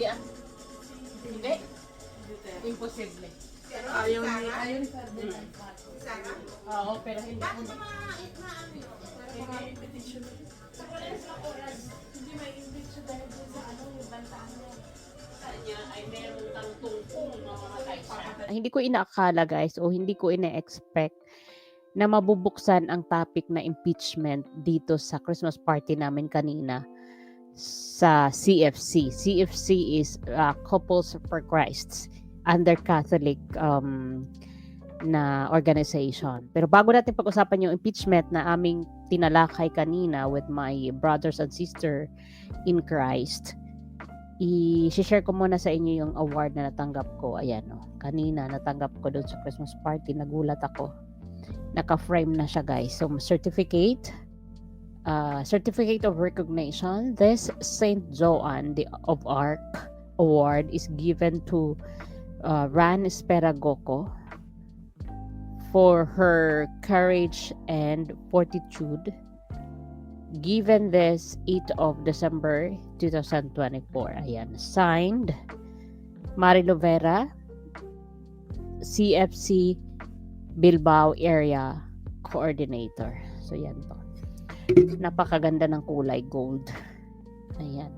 Hindi ah. Hindi. Imposible. Ayaw ni, ayaw ni. Sana? Oo, pero hindi ko Bakit ma, ma, ano yun? May invitation. Hindi may invitation dahil sa ano, yung bantaan niya. siya. hindi ko inaakala guys o hindi ko ina-expect na mabubuksan ang topic na impeachment dito sa Christmas party namin kanina sa CFC. CFC is uh, Couples for Christ under Catholic um, na organization. Pero bago natin pag-usapan yung impeachment na aming tinalakay kanina with my brothers and sister in Christ, i-share ko muna sa inyo yung award na natanggap ko. Ayan, oh. Kanina, natanggap ko doon sa Christmas party. Nagulat ako. Naka-frame na siya, guys. So, certificate. Uh, certificate of recognition. This Saint Joan the, of Arc Award is given to uh, Ran Esperagoco for her courage and fortitude given this 8 of December 2024. Ayan, signed Marilo Vera, CFC Bilbao Area Coordinator. So, yan to. Napakaganda ng kulay gold. Ayan.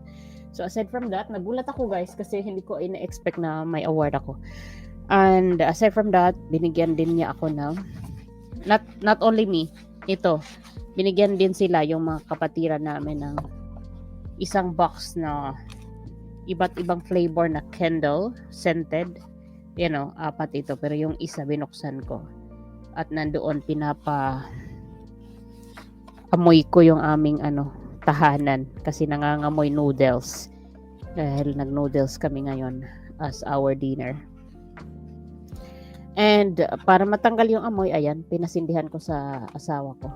So, aside from that, nagulat ako guys kasi hindi ko ina-expect na may award ako. And aside from that, binigyan din niya ako ng not not only me, ito, binigyan din sila yung mga kapatiran namin ng isang box na iba't ibang flavor na candle, scented. You know, apat ito. Pero yung isa binuksan ko. At nandoon pinapa amoy ko yung aming ano, tahanan. Kasi nangangamoy noodles. Dahil nag-noodles kami ngayon as our dinner. And uh, para matanggal yung amoy, ayan, pinasindihan ko sa asawa ko.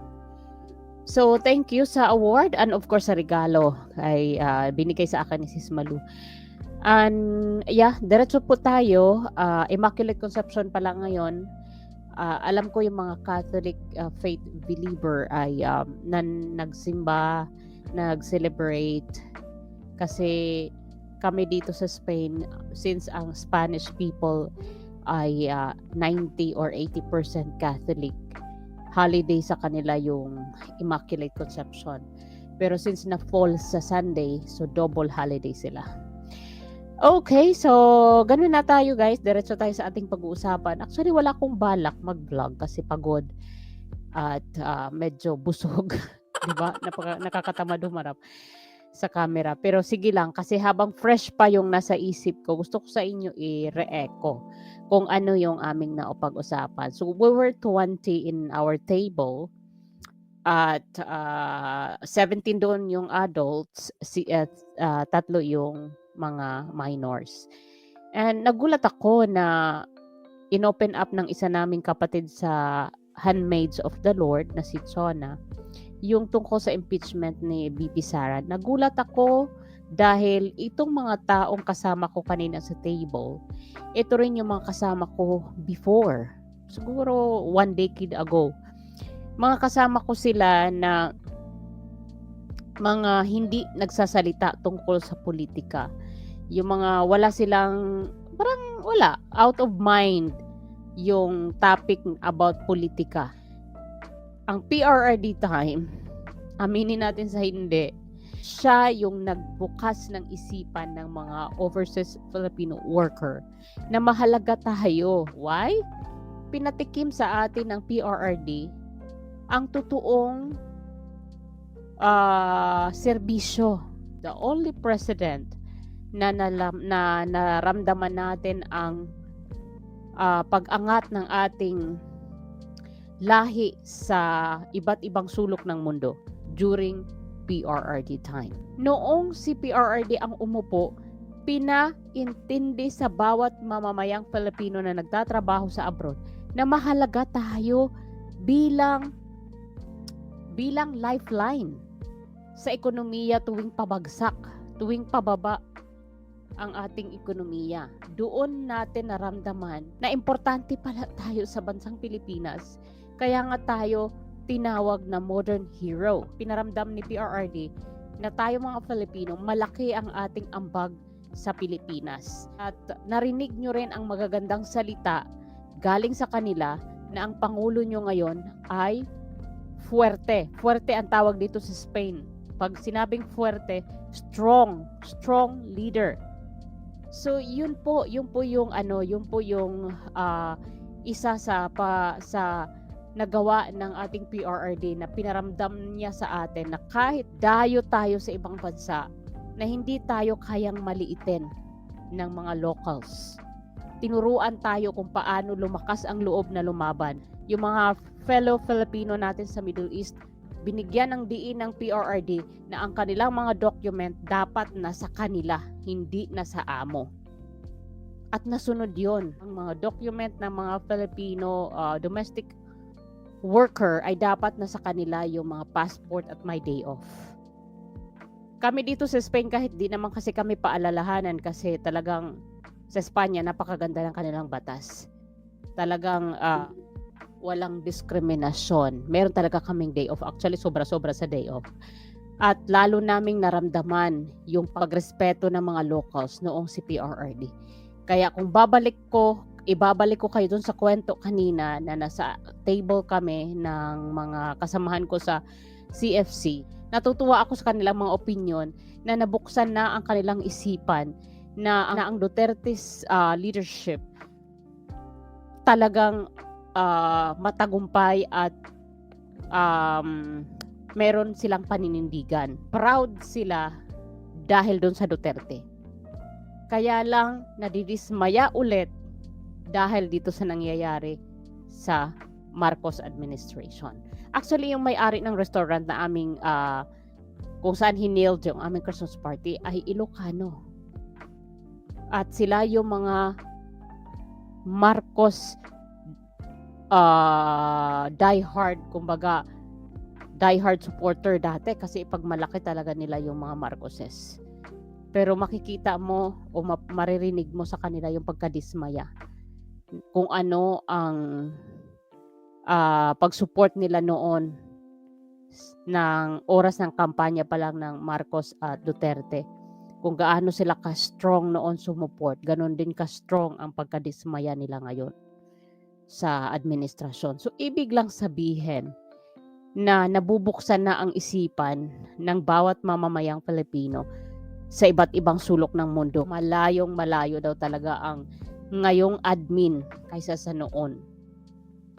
So, thank you sa award and of course sa regalo ay ah, binigay sa akin ni Sis Malu. And yeah, diretso po tayo. Ah, Immaculate Conception pa lang ngayon. Ah, alam ko yung mga Catholic ah, faith believer ay um, nan nagsimba, nag-celebrate kasi kami dito sa Spain since ang Spanish people ay ah, 90 or 80% Catholic holiday sa kanila yung Immaculate Conception. Pero since na fall sa Sunday, so double holiday sila. Okay, so ganun na tayo guys. Diretso tayo sa ating pag-uusapan. Actually, wala akong balak mag-vlog kasi pagod at ah, medyo busog. 'Di ba? Napaka, nakakatamad humarap sa camera. Pero sige lang, kasi habang fresh pa yung nasa isip ko, gusto ko sa inyo i-re-echo kung ano yung aming naupag-usapan. So, we were 20 in our table at ah, 17 doon yung adults, si, at ah, tatlo yung mga minors. And nagulat ako na inopen up ng isa naming kapatid sa Handmaids of the Lord na si Chona yung tungkol sa impeachment ni BP Sara. Nagulat ako dahil itong mga taong kasama ko kanina sa table, ito rin yung mga kasama ko before. Siguro one decade ago. Mga kasama ko sila na mga hindi nagsasalita tungkol sa politika. Yung mga wala silang, parang wala, out of mind yung topic about politika. Ang PRRD time, aminin natin sa hindi, siya yung nagbukas ng isipan ng mga overseas Filipino worker na mahalaga tayo. Why? Pinatikim sa atin ng PRRD ang totoong ah, serbisyo. The only president na, nalam, na naramdaman natin ang ah, pag-angat ng ating lahi sa iba't ibang sulok ng mundo during PRRD time. Noong si PRRD ang umupo, pinaintindi sa bawat mamamayang Filipino na nagtatrabaho sa abroad na mahalaga tayo bilang bilang lifeline sa ekonomiya tuwing pabagsak, tuwing pababa ang ating ekonomiya. Doon natin naramdaman na importante pala tayo sa bansang Pilipinas. Kaya nga tayo tinawag na modern hero. Pinaramdam ni PRRD na tayo mga Filipino, malaki ang ating ambag sa Pilipinas. At narinig nyo rin ang magagandang salita galing sa kanila na ang Pangulo nyo ngayon ay fuerte. Fuerte ang tawag dito sa Spain. Pag sinabing fuerte, strong, strong leader. So yun po, yun po yung ano, yun po yung ah, isa sa pa sa nagawa ng ating PRRD na pinaramdam niya sa atin na kahit dayo tayo sa ibang bansa na hindi tayo kayang maliitin ng mga locals. Tinuruan tayo kung paano lumakas ang loob na lumaban. Yung mga fellow Filipino natin sa Middle East, binigyan ng diin ng PRRD na ang kanilang mga document dapat nasa kanila, hindi nasa amo. At nasunod yon Ang mga document ng mga Filipino uh, domestic worker ay dapat nasa kanila yung mga passport at my day off. Kami dito sa Spain kahit di naman kasi kami paalalahanan kasi talagang sa Espanya napakaganda ng kanilang batas. Talagang ah, walang diskriminasyon. Meron talaga kaming day off. Actually sobra-sobra sa day off. At lalo naming naramdaman yung pagrespeto ng mga locals noong si PRRD. Kaya kung babalik ko, ibabalik ko kayo dun sa kwento kanina na nasa table kami ng mga kasamahan ko sa CFC. Natutuwa ako sa kanilang mga opinion na nabuksan na ang kanilang isipan na, na ang Duterte's ah, leadership talagang ah, matagumpay at um, meron silang paninindigan. Proud sila dahil doon sa Duterte. Kaya lang nadidismaya ulit dahil dito sa nangyayari sa Marcos administration. Actually, yung may-ari ng restaurant na aming ah, kung saan hinailed yung aming Christmas party ay Ilocano. At sila yung mga Marcos uh, diehard, kumbaga diehard supporter dati kasi pag malaki talaga nila yung mga Marcoses. Pero makikita mo o ma- maririnig mo sa kanila yung pagkadismaya kung ano ang ah, pag-support nila noon ng oras ng kampanya pa lang ng Marcos at Duterte. Kung gaano sila ka-strong noon sumuport, ganon din ka-strong ang pagkadismaya nila ngayon sa administrasyon. So, ibig lang sabihin na nabubuksan na ang isipan ng bawat mamamayang Pilipino sa iba't ibang sulok ng mundo. Malayong malayo daw talaga ang ngayong admin kaysa sa noon.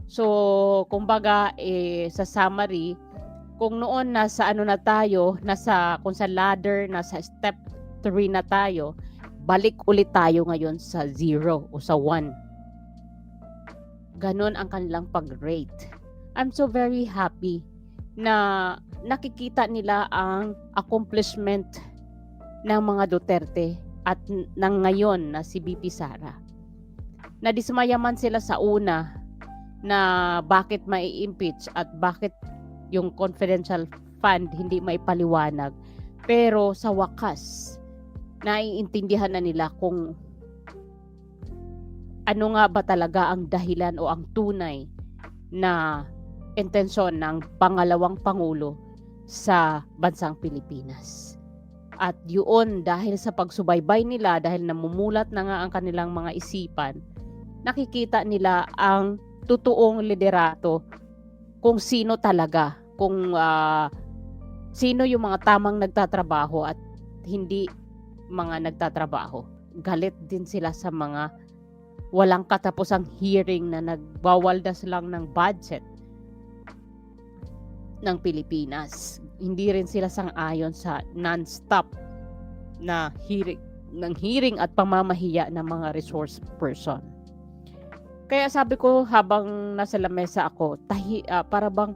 So, kumbaga, eh, sa summary, kung noon nasa ano na tayo, nasa, kung sa ladder, nasa step 3 na tayo, balik ulit tayo ngayon sa 0 o sa 1. Ganon ang kanilang pag-rate. I'm so very happy na nakikita nila ang accomplishment ng mga Duterte at ng ngayon na si BP Sara. Nadismaya man sila sa una na bakit mai impeach at bakit yung confidential fund hindi maipaliwanag. Pero sa wakas, naiintindihan na nila kung ano nga ba talaga ang dahilan o ang tunay na intensyon ng pangalawang pangulo sa bansang Pilipinas. At yun dahil sa pagsubaybay nila, dahil namumulat na nga ang kanilang mga isipan, nakikita nila ang totoong liderato kung sino talaga, kung ah, sino yung mga tamang nagtatrabaho at hindi mga nagtatrabaho. Galit din sila sa mga walang katapusang hearing na nagbawaldas lang ng budget ng Pilipinas. Hindi rin sila sang-ayon sa non-stop na hearing ng hearing at pamamahiya ng mga resource person. Kaya sabi ko habang nasa lamesa ako, tahi, ah, para bang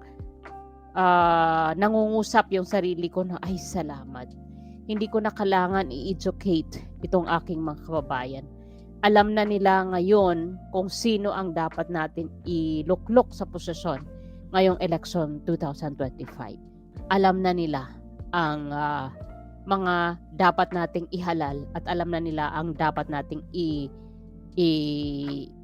ah, nangungusap yung sarili ko na ay salamat. Hindi ko na kailangan i-educate itong aking mga kababayan. Alam na nila ngayon kung sino ang dapat natin iluklok sa posisyon ngayong election 2025. Alam na nila ang ah, mga dapat nating ihalal at alam na nila ang dapat nating i i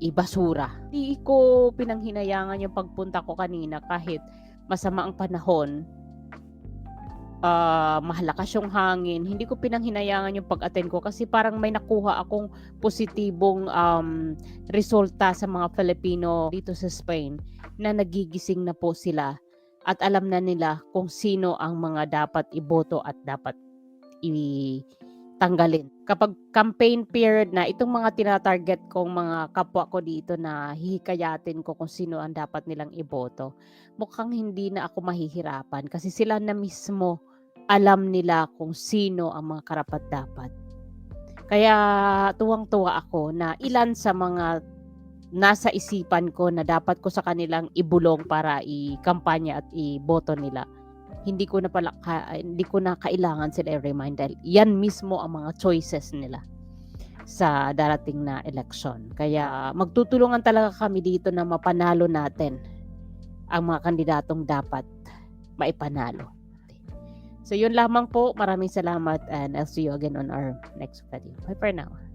ibasura. Di ko pinanghinayangan yung pagpunta ko kanina kahit masama ang panahon. Ah, mahalakas yung hangin. Hindi ko pinanghinayangan yung pag-attend ko kasi parang may nakuha akong positibong um, resulta sa mga Filipino dito sa Spain na nagigising na po sila at alam na nila kung sino ang mga dapat iboto at dapat itanggalin. Kapag campaign period na, itong mga tinatarget kong mga kapwa ko dito na hihikayatin ko kung sino ang dapat nilang iboto, mukhang hindi na ako mahihirapan kasi sila na mismo alam nila kung sino ang mga karapat dapat. Kaya tuwang-tuwa ako na ilan sa mga nasa isipan ko na dapat ko sa kanilang ibulong para i-kampanya at iboto nila. Hindi ko na pala ka- hindi ko na kailangan sila i-remind dahil yan mismo ang mga choices nila sa darating na election. Kaya magtutulungan talaga kami dito na mapanalo natin ang mga kandidatong dapat maipanalo. So yun lamang po. Maraming salamat and I'll see you again on our next video. Bye for now.